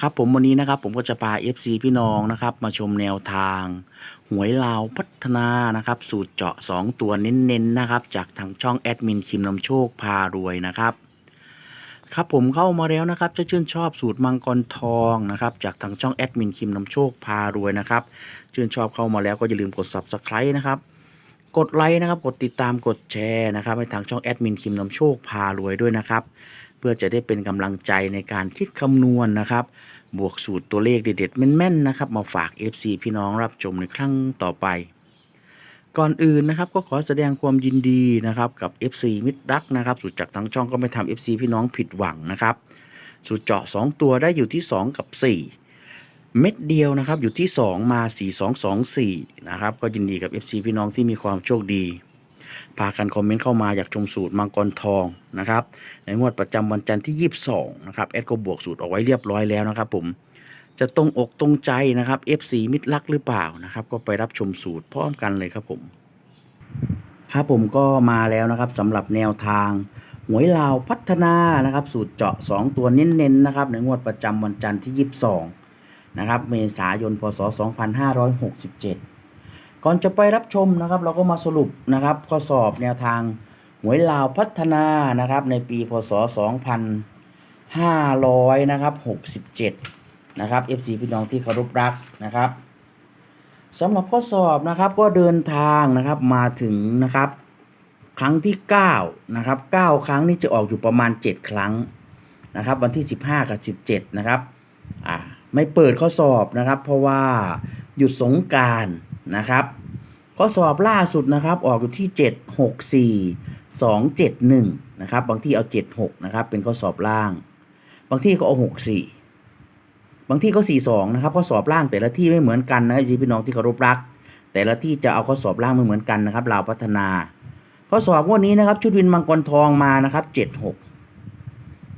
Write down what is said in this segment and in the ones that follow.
ครับผมวันนี้นะครับผมก็จะพา FC พี่น้องนะครับ มาชมแนวทาง หวยลาวพัฒนานะครับ สูตรเจาะ 2 ตัวเน้นๆนะครับ จากทางช่องแอดมินคิมนำโชคพารวยนะครับครับผมเข้ามาแล้วนะครับถ้าชื่นชอบสูตรมังกรทองนะครับ จากทางช่องแอดมินคิมนำโชคพารวยนะครับชื่นชอบเข้ามาแล้วก็อย่าลืมกด subscribe นะครับกดไลค์นะครับ กดติดตามกดแชร์นะครับให้ทางช่องแอดมินคิมนำโชคพารวยด้วยนะครับ พื่อจะได้เป็นกำลังใจในการคิดคำนวณนะครับ บวกสูตรตัวเลขเด็ดๆแม่นๆนะครับ มาฝาก FC พี่น้องรับชมในครั้งต่อไป ก่อนอื่นนะครับก็ขอแสดงความยินดีนะครับกับ FC มิตรรักนะครับสูตรจากทางช่องก็ไม่ทำ FC พี่น้องผิดหวังนะครับสูตรเจาะ 2 ตัวได้อยู่ที่ 2 กับ 4เม็ดเดียวนะครับอยู่ที่ 2 มา 4 2 2 4 นะครับ ก็ยินดีกับ FC พี่น้องที่มีความโชคดี พากันคอมเมนต์เข้ามาอยากชมสูตรมังกรทองนะครับ ในงวดประจำวันจันทร์ที่ 22 นะครับแอดก็บวกสูตรเอาไว้เรียบร้อยแล้วนะครับ ผมจะตรงอกตรงใจนะครับ FC มิตรลักหรือเปล่านะครับ ก็ไปรับชมสูตรพร้อมกันเลยครับผม ครับผมก็มาแล้วนะครับสำหรับแนวทางหวยลาวพัฒนานะครับ สูตรเจาะ 2 ตัวเน้นๆนะครับ ในงวดประจำวันจันทร์ที่ 22 นะครับ เมษายนพศ 2567 ก่อนจะไปรับชมนะครับ เราก็มาสรุปนะครับข้อสอบแนวทางหวยลาวพัฒนานะครับ ในปีพศ 2500นะครับ67 นะครับ FC พี่น้องที่เคารพรักนะครับสำหรับข้อสอบนะครับก็เดินทางนะครับมาถึงนะครับ ครั้งที่9นะครับ9ครั้งนี่จะออกอยู่ประมาณ 7 ครั้งนะครับ วันที่ 15 กับ 17 นะครับอ่าไม่เปิดข้อสอบนะครับ เพราะว่าหยุดสงการ นะครับข้อสอบล่าสุดนะครับ ออกอยู่ที่ 7 6 4 2 7 1นะครับ บางที่เอา 7 6 นะครับ เป็นข้อสอบล่าง บางที่ก็เอา 6 4 บางที่ก็ 4 2 นะครับ ข้อสอบล่างแต่ละที่ไม่เหมือนกันนะพี่น้องที่เคารพรัก แต่ละที่จะเอาข้อสอบล่างไม่เหมือนกันนะครับลาพัฒนา ข้อสอบวดนี้นะครับ ชุดวินมังกรทองมานะครับเจ็ดหก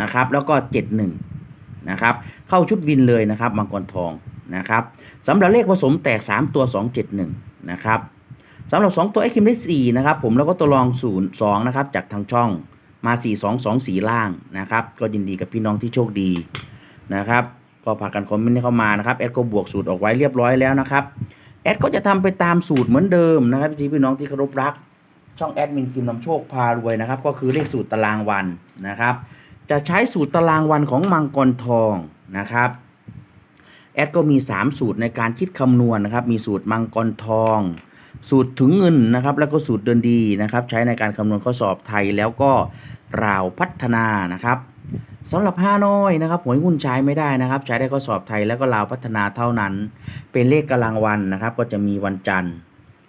นะครับ แล้วก็เจ็ดหนึ่งนะครับ เข้าชุดวินเลยนะครับ มังกรทอง นะครับสำหรับเลขผสมแตก 3 ตัว 2 7 1 นะครับสำหรับ 2 ตัวไอ้คิมได้ 4 นะครับ ผมแล้วก็ตัวรอง 0 2 นะครับ จากทางช่องมา 4 2 2 4 ล่างนะครับ ก็ยินดีกับพี่น้องที่โชคดีนะครับ ก็พากันคอมเมนต์เข้ามานะครับ แอดก็บวกสูตรออกไว้เรียบร้อยแล้วนะครับ แอดก็จะทำไปตามสูตรเหมือนเดิมนะครับพี่น้องที่เคารพรัก ช่องแอดมินคิมนำโชคพารวยนะครับ ก็คือเลขสูตรตารางวันนะครับ จะใช้สูตรตารางวันของมังกรทองนะครับ แอดก็มี 3 สูตรในการคิดคำนวณนะครับ มีสูตรมังกรทอง สูตรถึงเงินนะครับ แล้วก็สูตรเดินดีนะครับ ใช้ในการคำนวณข้อสอบไทยแล้วก็ราวพัฒนานะครับสำหรับห้าน้อยนะครับหวยหุ้นใช้ไม่ได้นะครับ ใช้ได้ข้อสอบไทยแล้วก็ราวพัฒนาเท่านั้น เป็นเลขกำลังวันนะครับ ก็จะมีวันจันทร์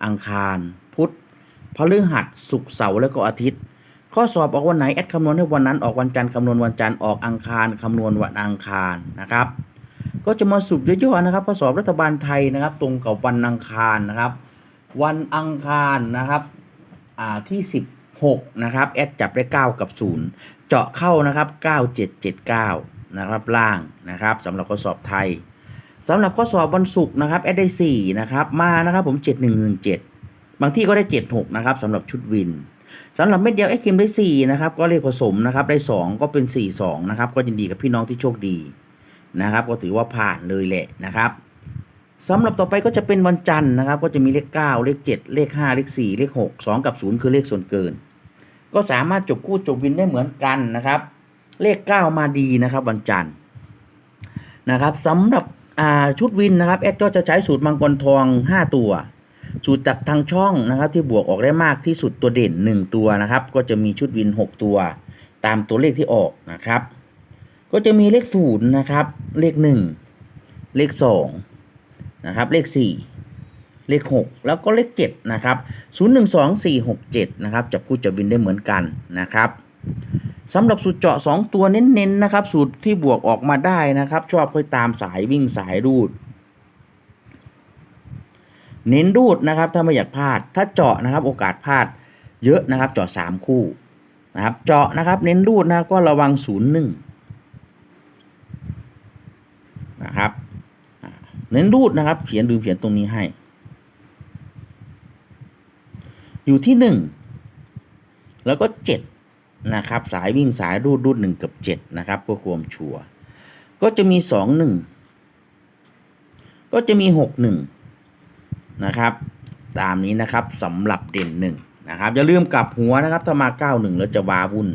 อังคาร พุธพฤหัสศุกร์เสาร์แล้วก็อาทิตย์ ข้อสอบออกวันไหนแอดคำนวณให้วันนั้นออกวันจันทร์คำนวณวันจันทร์ออกอังคารคำนวณวันอังคารนะครับ ก็จะมาสรุปย่อๆนะครับข้อสอบรัฐบาลไทยนะครับ ตรงกับวันอังคารนะครับ วันอังคารนะครับอ่าที่16นะครับแอดจับได้9กับ0เจาะเข้านะครับ9779นะครับล่างนะครับสำหรับข้อสอบไทยสำหรับข้อสอบวันศุกร์นะครับแอดได้4นะครับมานะครับผม7117บางที่ก็ได้76นะครับสำหรับชุดวินสำหรับเม็ดเดียวไอ้คิมได้4นะครับก็เลขผสมนะครับได้ 2 ก็เป็น 4 2นะครับก็ยินดีกับพี่น้องที่โชคดี นะครับ ก็ถือว่าผ่านเลยแหละนะครับสำหรับต่อไปก็จะเป็นวันจันทร์นะครับ ก็จะมีเลข 9 เลข 7 เลข 5 เลข 4 เลข 6 2 กับ 0 คือเลขส่วนเกิน ก็สามารถจบคู่จบวินได้เหมือนกันนะครับ เลข 9 มาดีนะครับ วันจันทร์นะครับสำหรับชุดวินนะครับแอดก็จะใช้สูตรมังกรทอง 5 ตัว สูตรจากทางช่องนะครับ ที่บวกออกได้มากที่สุดตัวเด่น 1 ตัวนะครับ ก็จะมีชุดวิน 6 ตัว ตามตัวเลขที่ออกนะครับ ก็จะมีเลขศูนย์นะครับ เลข1เลข2นะครับ เลข4เลข 6 แล้วก็เลข 7 นะครับ 0 1 2 4 6 7 นะครับ จับคู่จับวินได้เหมือนกันนะครับสำหรับสูตรเจาะ 2 ตัวเน้นๆนะครับ สูตรที่บวกออกมาได้นะครับ ชอบค่อยตามสายวิ่งสายรูด เน้นรูดนะครับ ถ้าไม่อยากพลาด ถ้าเจาะนะครับ โอกาสพลาดเยอะนะครับ เจาะ 3 คู่นะครับ เจาะนะครับ เน้นรูดนะก็ระวัง 0 1นะครับอ่า เน้นรูดนะครับ เขียนลืมเขียนตรงนี้ให้ อยู่ที่1แล้วก็7นะครับ สายวิ่งสายรูดรูดหนึ่งกับเจ็ดนะครับเพื่อความชัวร์ก็จะมีสองหนึ่งก็จะมีหกหนึ่งนะครับ ตามนี้นะครับสำหรับเด่นหนึ่งนะครับอย่าลืมกลับหัวนะครับถ้ามาเก้าหนึ่งแล้วจะวาวุ่น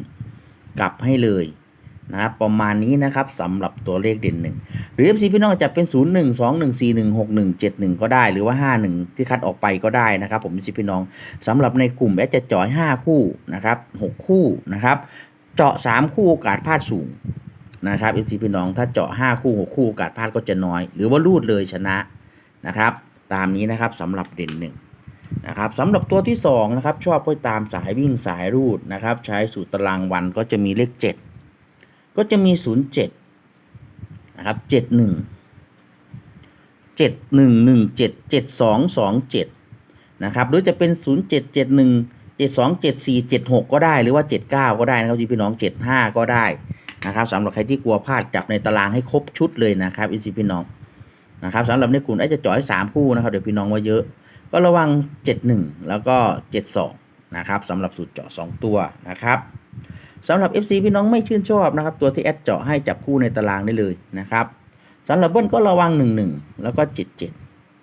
กลับให้เลย นะครับประมาณนี้นะครับสำหรับตัวเลขเด่นหนึ่งหรือ FC พี่น้องจะเป็น 0 1 2 1 4 1 6 1 7 1 ก็ได้ หรือว่า 5 1 ที่คัดออกไปก็ได้นะครับ ผม FC พี่น้องสำหรับในกลุ่มแอดจะเจาะ5คู่นะครับ6คู่นะครับ เจาะ 3 คู่โอกาสพลาดสูงนะครับเอซีพี่น้องถ้าเจาะ 5 คู่ 6 คู่โอกาสพลาดก็จะน้อย หรือว่ารูดเลยชนะนะครับ ตามนี้นะครับสำหรับเด่นหนึ่งนะครับสำหรับตัวที่2นะครับชอบก็ตามสายวิ่งสายรูดนะครับ ใช้สูตรตารางวันก็จะมีเลข 7 ก็จะมี 07 นะครับ 71 7117 7227 นะครับ หรือจะเป็น 0 7 7 1 7 2 7 4 7 6 ก็ได้หรือว่า 79 ก็ได้นะครับที่พี่น้อง 75 ก็ได้นะครับสำหรับใครที่กลัวพลาดจับในตารางให้ครบชุดเลยนะครับอีซีพี่น้องนะครับสำหรับในกลุ่มไอ้จะจ่อย3คู่นะครับเดี๋ยวพี่น้องว่าเยอะ ก็ระวัง 71 แล้วก็ 72 นะครับสำหรับสูตรเจาะ2ตัวนะครับ สำหรับ FC พี่น้องไม่ชื่นชอบนะครับตัวที่แอดเจาะให้จับคู่ในตารางได้เลยนะครับสำหรับเบิ้ลก็ระวัง 11 แล้วก็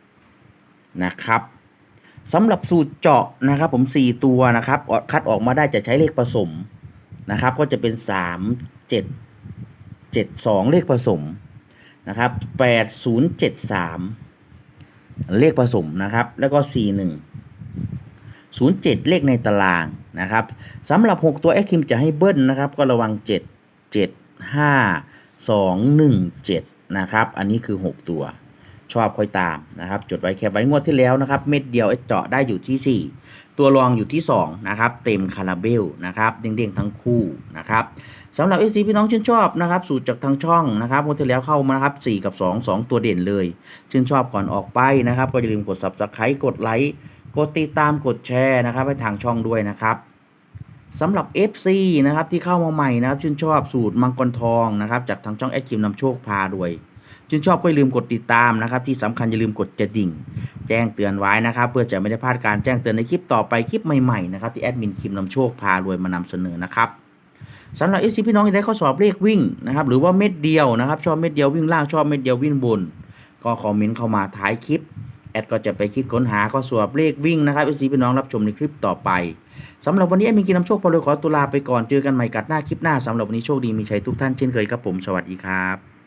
77 นะครับสำหรับสูตรเจาะนะครับผม 4 ตัวนะครับออกคัดออกมาได้จะใช้เลขผสมนะครับก็จะเป็น 3 7 7 2 เลขผสมนะครับ8 0 7 3 เลขผสมนะครับแล้วก็ 4 1 0 7 เลขในตาราง นะครับสำหรับ 6 ตัวแอคคิมจะให้เบิ้ลนะครับ ก็ระวัง 7 7 5 2 1 7 นะครับ อันนี้คือ 6 ตัว ชอบค่อยตามนะครับ จดไว้แค่ไว้งวดที่แล้วนะครับ เม็ดเดียวเจาะได้อยู่ที่ 4 ตัวรองอยู่ที่ 2 นะครับ เต็มคาราเบลนะครับเด้งๆทั้งคู่นะครับสำหรับเอซีพี่น้องชื่นชอบนะครับสูตรจากทางช่องนะครับงวดที่แล้วเข้ามานะครับ 4 กับ 2 2 ตัวเด่นเลย ชื่นชอบก่อนออกไปนะครับ ก็อย่าลืมกด subscribe กดไลค์ กดติดตามกดแชร์นะครับให้ทางช่องด้วยนะครับสำหรับ FC นะครับที่เข้ามาใหม่นะครับชื่นชอบสูตรมังกรทองนะครับจากทางช่องแอดคิมนำโชคพาด้วยชื่นชอบก็อย่าลืมกดติดตามนะครับที่สำคัญอย่าลืมกดกระดิ่ง แจ้งเตือนไว้นะครับ เพื่อจะไม่ได้พลาดการแจ้งเตือนในคลิปต่อไปคลิปใหม่ๆนะครับที่แอดมินคิมนำโชคพารวยมานำเสนอนะครับสำหรับเอซีพี่น้องที่ได้ข้อสอบเลขวิ่งนะครับหรือว่าเม็ดเดียวนะครับชอบเม็ดเดียววิ่งล่างชอบเม็ดเดียววิ่งบน ก็คอมเมนต์เข้ามาท้ายคลิป แอดก็จะไปคิดค้นหาข้อสอบเลขวิ่งนะครับเอซีพี่น้องรับชมในคลิปต่อไปสำหรับวันนี้แอดมินกินนำโชคพอเลยขอตุลาไปก่อนเจอกันใหม่กัดหน้าคลิปหน้าสำหรับวันนี้โชคดีมีชัยทุกท่านเช่นเคยครับผมสวัสดีครับ